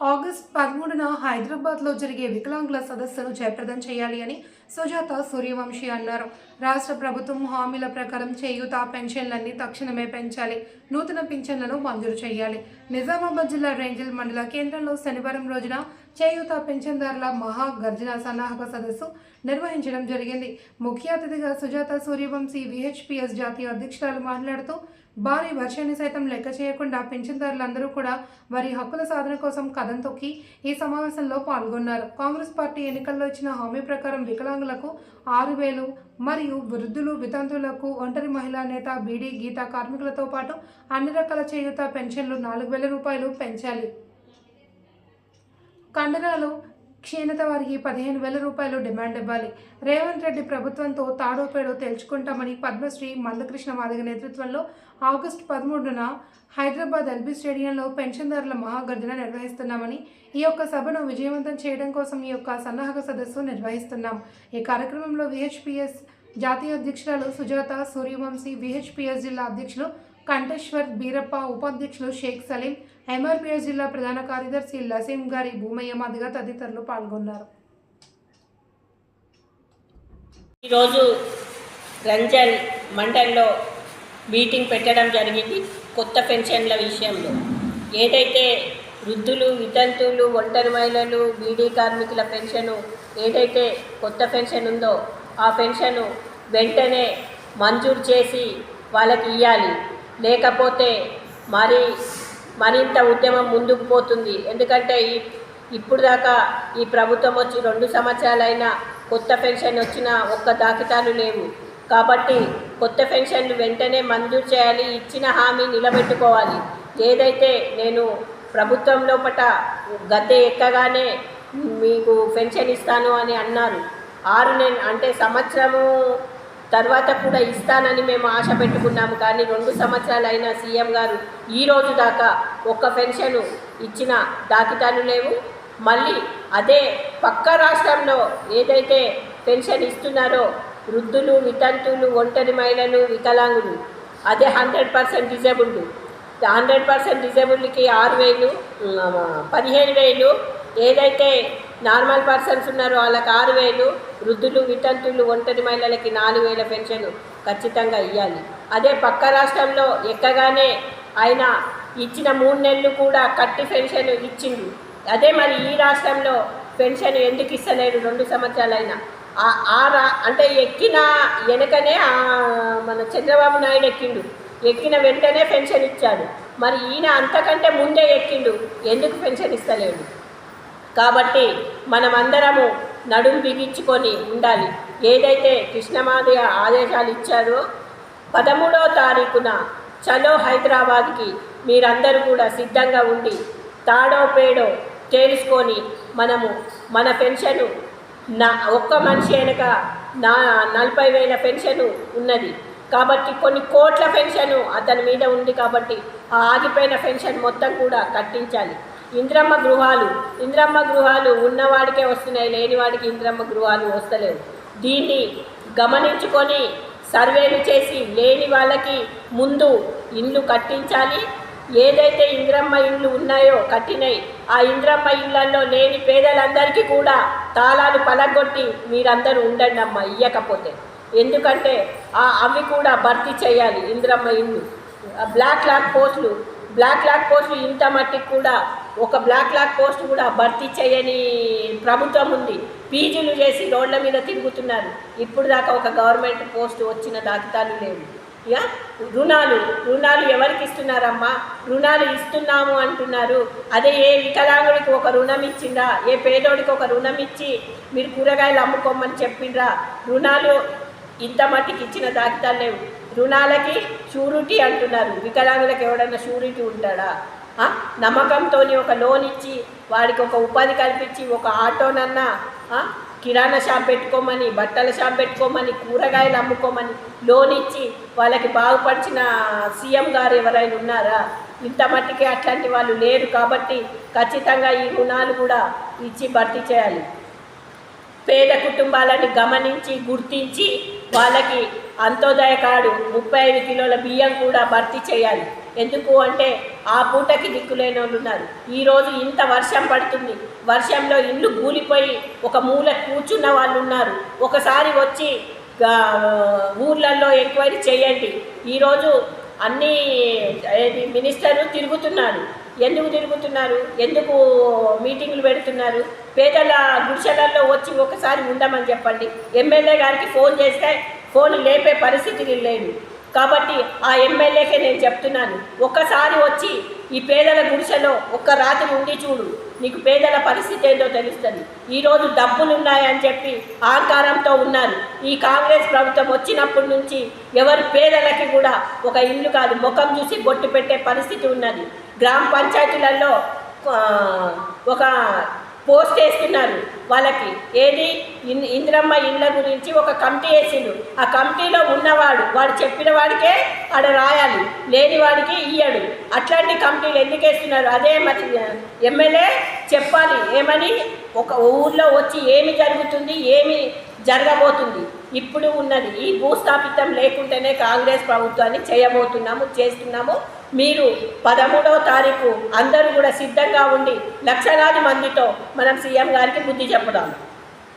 August పదమూడున హైదరాబాద్లో జరిగే వికలాంగుల సదస్సును జయప్రదం చేయాలి అని సుజాత సూర్యవంశీ అన్నారు. రాష్ట్ర ప్రభుత్వం హామీల ప్రకారం చేయూత పెన్షన్లన్నీ తక్షణమే పెంచాలి. నూతన పింఛన్లను మంజూరు చేయాలి. నిజామాబాద్ జిల్లా రేంజల్ మండల కేంద్రంలో శనివారం రోజున చేయూత పెన్షన్దారుల మహా గర్జన సన్నాహక సదస్సు నిర్వహించడం జరిగింది. ముఖ్య అతిథిగా సుజాత సూర్యవంశీ విహెచ్పిఎస్ జాతీయ అధ్యక్షురాలు మాట్లాడుతూ భారీ వర్షాన్ని సైతం లెక్క చేయకుండా పెన్షన్దారులందరూ కూడా వారి హక్కుల సాధన కోసం కథం తొక్కి ఈ సమావేశంలో పాల్గొన్నారు. కాంగ్రెస్ పార్టీ ఎన్నికల్లో ఇచ్చిన హామీ ప్రకారం వికలాంగులకు ఆరు వేలు మరియు వృద్ధులు వితంతువులకు ఒంటరి మహిళా నేత బీడీ గీత కార్మికులతో పాటు అన్ని రకాల చేయూత పెన్షన్లు నాలుగు వేల రూపాయలు పెంచాలి. కండరాలు క్షీణత వారికి పదిహేను వేల రూపాయలు డిమాండ్ ఇవ్వాలి. రేవంత్ రెడ్డి ప్రభుత్వంతో తాడోపేడో తేల్చుకుంటామని పద్మశ్రీ మందకృష్ణ మాదిగ నేతృత్వంలో ఆగస్టు పదమూడున హైదరాబాద్ ఎల్బీ స్టేడియంలో పెన్షన్దారుల మహాగర్జన నిర్వహిస్తున్నామని ఈ యొక్క సభను విజయవంతం చేయడం కోసం ఈ యొక్క సన్నాహక సదస్సు నిర్వహిస్తున్నాం. ఈ కార్యక్రమంలో విహెచ్పిఎస్ జాతీయ అధ్యక్షురాలు సుజాత సూర్యవంశీ విహెచ్పిఎస్ జిల్లా అధ్యక్షులు కంఠేశ్వర్ బీరప్ప ఉపాధ్యక్షులు షేక్ సలీం ఎంఆర్పిఎస్ జిల్లా ప్రధాన కార్యదర్శి లసీం గారి భూమయ్య మాదిగ తదితరులు పాల్గొన్నారు. ఈరోజు రంజన్ మండల్లో మీటింగ్ పెట్టడం జరిగింది కొత్త పెన్షన్ల విషయంలో. ఏదైతే వృద్ధులు వితంతువులు ఒంటరి మహిళలు బీడీ కార్మికుల పెన్షను ఏదైతే కొత్త పెన్షన్ ఉందో ఆ పెన్షను వెంటనే మంజూరు చేసి వాళ్ళకి ఇవ్వాలి లేకపోతే మరి మరింత ఉద్యమం ముందుకు పోతుంది. ఎందుకంటే ఈ ఇప్పుడు దాకా ఈ ప్రభుత్వం వచ్చి రెండు సంవత్సరాలైనా కొత్త పెన్షన్ వచ్చిన ఒక్క దాఖితాలు లేవు. కాబట్టి కొత్త పెన్షన్లు వెంటనే మంజూరు చేయాలి ఇచ్చిన హామీ నిలబెట్టుకోవాలి. ఏదైతే నేను ప్రభుత్వం లోపట గద్దె ఎక్కగానే మీకు పెన్షన్ ఇస్తాను అని అన్నారు. ఆరు నెల అంటే సంవత్సరము తర్వాత కూడా ఇస్తానని మేము ఆశ పెట్టుకున్నాము. కానీ రెండు సంవత్సరాలు సీఎం గారు ఈ రోజు దాకా ఒక్క పెన్షన్ ఇచ్చిన దాఖితాలు లేవు. మళ్ళీ అదే పక్క రాష్ట్రంలో ఏదైతే పెన్షన్ ఇస్తున్నారో వృద్ధులు వితంతువులు ఒంటరి మహిళలు వికలాంగులు అదే hundred percent disabled. Hundred percent డిజేబుల్డ్కి ఆరు వేలు పదిహేను వేలు ఏదైతే నార్మల్ పర్సన్స్ ఉన్నారు వాళ్ళకి ఆరు వేలు వృద్ధులు వితంతులు ఒంటరి మహిళలకి నాలుగు వేల పెన్షన్ ఖచ్చితంగా ఇవ్వాలి అదే పక్క రాష్ట్రంలో ఎక్కగానే ఆయన ఇచ్చిన మూడు నెలలు కూడా కట్టి పెన్షన్ ఇచ్చిండు. అదే మరి ఈ రాష్ట్రంలో పెన్షన్ ఎందుకు ఇస్తలేడు రెండు సంవత్సరాలైనా? ఆ- ఆ రా అంటే ఎక్కిన వెనకనే మన చంద్రబాబు నాయుడు ఎక్కిండు. ఎక్కిన వెంటనే పెన్షన్ ఇచ్చాడు. మరి ఈయన అంతకంటే ముందే ఎక్కిండు. ఎందుకు పెన్షన్ ఇస్తలేడు? కాబట్టి మనమందరము నడుము బిగించుకొని ఉండాలి. ఏదైతే కృష్ణమాదయ ఆదేశాలు ఇచ్చారో పదమూడవ తారీఖున చలో హైదరాబాద్కి మీరందరూ కూడా సిద్ధంగా ఉండి తాడో పేడో తేల్చుకొని మనము మన పెన్షను నా ఒక్క మనిషి వెనక నా నలభై వేల పెన్షను ఉన్నది. కాబట్టి కొన్ని కోట్ల పెన్షను అతని మీద ఉంది కాబట్టి ఆ ఆగిపోయిన పెన్షన్ మొత్తం కూడా కట్టించాలి. ఇంద్రమ్మ గృహాలు. ఇంద్రమ్మ గృహాలు ఉన్నవాడికే వస్తున్నాయి లేనివాడికి ఇంద్రమ్మ గృహాలు వస్తలేవు. దీన్ని గమనించుకొని సర్వేలు చేసి లేని వాళ్ళకి ముందు ఇండ్లు కట్టించాలి. ఏదైతే ఇంద్రమ్మ ఇండ్లు ఉన్నాయో కట్టినాయి ఆ ఇంద్రమ్మ ఇళ్ళలో లేని పేదలందరికీ కూడా తాళాలు పలగొట్టి మీరందరూ ఉండండి అమ్మ ఇయ్యకపోతే. ఎందుకంటే ఆ అవి కూడా భర్తీ చేయాలి ఇంద్రమ్మ ఇల్లు. బ్లాక్ లాక్ పోస్టులు బ్లాక్ లాక్ పోస్టులు ఇంత మట్టికి కూడా ఒక బ్లాక్ లాక్ పోస్ట్ కూడా భర్తీ చేయని ప్రభుత్వం ఉంది. పీజీలు చేసి రోడ్ల మీద తిరుగుతున్నారు. ఇప్పుడు దాకా ఒక గవర్నమెంట్ పోస్ట్ వచ్చిన దాఖితాలు లేవు. ఇక రుణాలు రుణాలు ఎవరికి ఇస్తున్నారమ్మా? రుణాలు ఇస్తున్నాము అంటున్నారు. అదే ఏ వికలాంగుడికి ఒక రుణం ఇచ్చిందా ఏ పేదోడికి ఒక రుణం ఇచ్చి మీరు కూరగాయలు అమ్ముకోమని చెప్పిండ్రా? రుణాలు ఇంత మట్టికి ఇచ్చిన దాఖితాలు లేవు. రుణాలకి షూరిటీ అంటున్నారు. వికలాంగులకు ఎవడన్నా షూరిటీ ఉంటాడా? నమ్మకంతో ఒక లోన్ ఇచ్చి వాడికి ఒక ఉపాధి కల్పించి ఒక ఆటోనన్నా కిరాణా షాప్ పెట్టుకోమని బట్టల షాప్ పెట్టుకోమని కూరగాయలు అమ్ముకోమని లోన్ ఇచ్చి వాళ్ళకి బాగుపరిచిన సీఎం గారు ఎవరైనా ఉన్నారా? ఇంత మట్టికి అట్లాంటి వాళ్ళు లేరు కాబట్టి ఖచ్చితంగా ఈ రుణాలు కూడా ఇచ్చి భర్తీ చేయాలి. పేద కుటుంబాలని గమనించి గుర్తించి వాళ్ళకి అంత్యోదయ కార్డు ముప్పై ఐదు కిలోల బియ్యం కూడా భర్తీ చేయాలి. ఎందుకు అంటే ఆ పూటకి దిక్కులేని వాళ్ళు ఉన్నారు ఈరోజు ఇంత వర్షం పడుతుంది. వర్షంలో ఇల్లు కూలిపోయి ఒక మూల కూర్చున్న వాళ్ళు ఉన్నారు. ఒకసారి వచ్చి ఊర్లలో ఎంక్వైరీ చేయండి. ఈరోజు అన్ని మినిస్టర్లు తిరుగుతున్నారు. ఎందుకు తిరుగుతున్నారు? ఎందుకు మీటింగ్లు పెడుతున్నారు? పేదల గుడిసెలలో వచ్చి ఒకసారి ఉండమని చెప్పండి. ఎమ్మెల్యే గారికి ఫోన్ చేస్తే ఫోన్ లేపే పరిస్థితి లేదు కాబట్టి ఆ ఎమ్మెల్యేకే నేను చెప్తున్నాను. ఒక్కసారి వచ్చి ఈ పేదల గుడిసెలో ఒక్క రాత్రి ఉండి చూడు. నీకు పేదల పరిస్థితి ఏంటో తెలుస్తుంది. ఈరోజు డబ్బులు ఉన్నాయని చెప్పి ఆకారంతో ఉన్నారు. ఈ కాంగ్రెస్ ప్రభుత్వం వచ్చినప్పటి నుంచి ఎవరు పేదలకి కూడా ఒక ఇల్లు కాదు ముఖం చూసి బొట్టు పెట్టే పరిస్థితి ఉన్నది. గ్రామ పంచాయతీలలో ఒక పోస్ట్ వేస్తున్నారు వాళ్ళకి ఏది? ఇన్ ఇందిరమ్మ ఇళ్ళ గురించి ఒక కమిటీ వేసిండు. ఆ కమిటీలో ఉన్నవాడు వాడు చెప్పిన వాడికే ఆడ రాయాలి. లేని వాడికి ఇయ్యడు. అట్లాంటి కమిటీలు ఎందుకు వేస్తున్నారు? అదే మరి ఎమ్మెల్యే చెప్పాలి. ఏమని? ఒక ఊర్లో వచ్చి ఏమి జరుగుతుంది ఏమి జరగబోతుంది? ఇప్పుడు ఉన్నది. ఈ భూస్థాపితం లేకుంటేనే కాంగ్రెస్ ప్రభుత్వాన్ని చేయబోతున్నాము చేస్తున్నాము. మీరు పదమూడవ తారీఖు అందరూ కూడా సిద్ధంగా ఉండి లక్షలాది మందితో మనం సీఎం గారికి బుద్ధి చెప్పడం